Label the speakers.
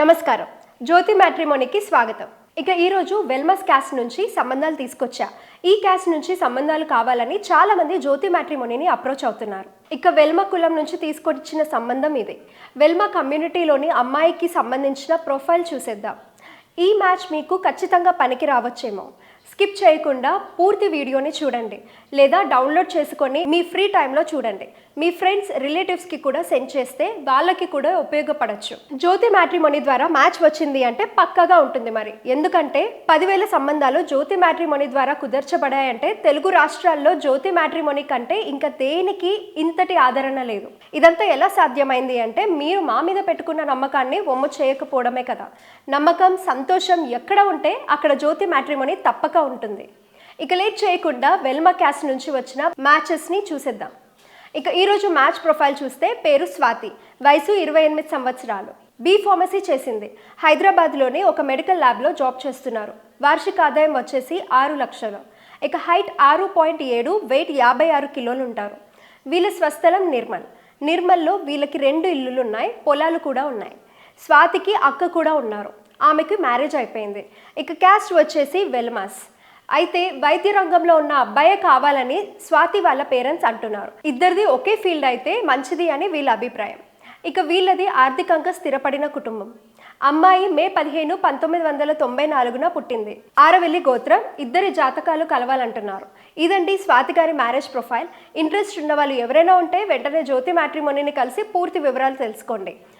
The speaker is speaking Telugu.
Speaker 1: నమస్కారం. జ్యోతి మ్యాట్రిమోనీకి స్వాగతం. ఇక ఈరోజు వెల్మస్ క్యాస్ట్ నుంచి సంబంధాలు తీసుకొచ్చా. ఈ క్యాస్ట్ నుంచి సంబంధాలు కావాలని చాలా మంది జ్యోతి మ్యాట్రిమోనీని అప్రోచ్ అవుతున్నారు. ఇక వెల్మ కులం నుంచి తీసుకొచ్చిన సంబంధం ఇది. వెల్మ కమ్యూనిటీలోని అమ్మాయికి సంబంధించిన ప్రొఫైల్ చూసేద్దాం. ఈ మ్యాచ్ మీకు ఖచ్చితంగా పనికి రావచ్చేమో. స్కిప్ చేయకుండా పూర్తి వీడియోని చూడండి లేదా డౌన్లోడ్ చేసుకొని మీ ఫ్రీ టైంలో చూడండి. మీ ఫ్రెండ్స్ రిలేటివ్స్కి కూడా సెండ్ చేస్తే వాళ్ళకి కూడా ఉపయోగపడచ్చు. జ్యోతి మ్యాట్రిమోనీ ద్వారా మ్యాచ్ వచ్చింది అంటే పక్కగా ఉంటుంది మరి. ఎందుకంటే పదివేల సంబంధాలు జ్యోతి మ్యాట్రిమోనీ ద్వారా కుదర్చబడాయంటే తెలుగు రాష్ట్రాల్లో జ్యోతి మ్యాట్రిమోనీ కంటే ఇంకా దేనికి ఇంతటి ఆదరణ లేదు. ఇదంతా ఎలా సాధ్యమైంది అంటే మీరు మా మీద పెట్టుకున్న నమ్మకాన్ని ఒమ్ము చేయకపోవడమే కదా. నమ్మకం సంతోషం ఎక్కడ ఉంటే అక్కడ జ్యోతి మ్యాట్రిమోనీ తప్పక ఉంటుంది. ఇక లేట్ చేయకుండా వెల్మా క్యాస్ట్ నుంచి వచ్చిన మ్యాచెస్ని చూసేద్దాం. ఇక ఈరోజు మ్యాచ్ ప్రొఫైల్ చూస్తే పేరు స్వాతి. వయసు ఇరవై ఎనిమిది సంవత్సరాలు. బీ ఫార్మసీ చేసింది. హైదరాబాద్లోని ఒక మెడికల్ ల్యాబ్లో జాబ్ చేస్తున్నారు. వార్షిక ఆదాయం వచ్చేసి ఆరు లక్షలు. ఇక హైట్ ఆరు పాయింట్ ఏడు వెయిట్ యాభై ఆరు కిలోలు ఉంటారు వీళ్ళ స్వస్థలం నిర్మల్. నిర్మల్లో వీళ్ళకి రెండు ఇల్లులు ఉన్నాయి పొలాలు కూడా ఉన్నాయి. స్వాతికి అక్క కూడా ఉన్నారు. ఆమెకి మ్యారేజ్ అయిపోయింది. ఇక క్యాస్ట్ వచ్చేసి వెల్మాస్. అయితే వైద్య రంగంలో ఉన్న అబ్బాయే కావాలని స్వాతి వాళ్ళ పేరెంట్స్ అంటున్నారు. ఇద్దరిది ఒకే ఫీల్డ్ అయితే మంచిది అని వీళ్ళ అభిప్రాయం. ఇక వీళ్ళది ఆర్థికంగా స్థిరపడిన కుటుంబం. అమ్మాయి మే పదిహేను పంతొమ్మిది వందల తొంభై నాలుగున పుట్టింది. ఆరవెల్లి గోత్రం ఇద్దరి జాతకాలు కలవాలంటున్నారు. ఇదండి స్వాతి గారి మ్యారేజ్ ప్రొఫైల్. ఇంట్రెస్ట్ ఉన్న వాళ్ళు ఎవరైనా ఉంటే వెంటనే జ్యోతి మ్యాట్రిమోనీని కలిసి పూర్తి వివరాలు తెలుసుకోండి.